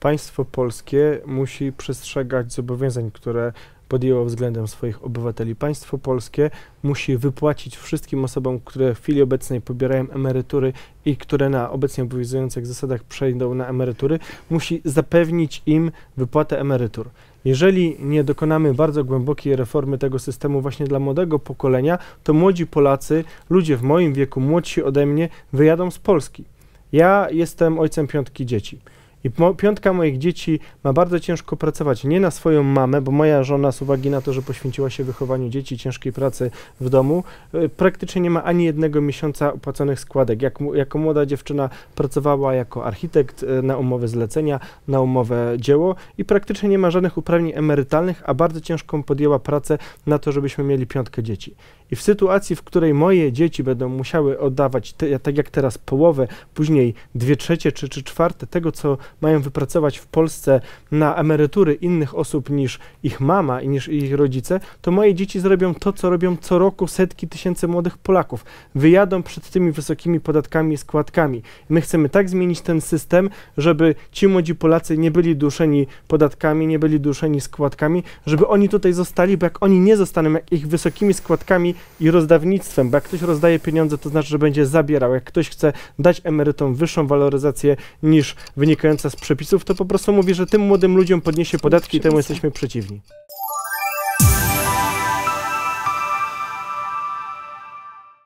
państwo polskie musi przestrzegać zobowiązań, które podjęło względem swoich obywateli. Państwo polskie musi wypłacić wszystkim osobom, które w chwili obecnej pobierają emerytury i które na obecnie obowiązujących zasadach przejdą na emerytury, musi zapewnić im wypłatę emerytur. Jeżeli nie dokonamy bardzo głębokiej reformy tego systemu właśnie dla młodego pokolenia, to młodzi Polacy, ludzie w moim wieku, młodsi ode mnie, wyjadą z Polski. Ja jestem ojcem piątki dzieci. I piątka moich dzieci ma bardzo ciężko pracować nie na swoją mamę, bo moja żona z uwagi na to, że poświęciła się wychowaniu dzieci, ciężkiej pracy w domu, y, praktycznie nie ma ani jednego miesiąca opłaconych składek. Jak, jako młoda dziewczyna pracowała jako architekt y, na umowę zlecenia, na umowę dzieło i praktycznie nie ma żadnych uprawnień emerytalnych, a bardzo ciężką podjęła pracę na to, żebyśmy mieli piątkę dzieci. I w sytuacji, w której moje dzieci będą musiały oddawać, te, tak jak teraz, połowę, później dwie trzecie czy, czy czwarte tego, co mają wypracować w Polsce na emerytury innych osób niż ich mama i niż ich rodzice, to moje dzieci zrobią to, co robią co roku setki tysięcy młodych Polaków. Wyjadą przed tymi wysokimi podatkami i składkami. My chcemy tak zmienić ten system, żeby ci młodzi Polacy nie byli duszeni podatkami, nie byli duszeni składkami, żeby oni tutaj zostali, bo jak oni nie zostaną, jak ich wysokimi składkami i rozdawnictwem, bo jak ktoś rozdaje pieniądze, to znaczy, że będzie zabierał. Jak ktoś chce dać emerytom wyższą waloryzację niż wynikająca z przepisów, to po prostu mówi, że tym młodym ludziom podniesie podatki i temu jesteśmy przeciwni.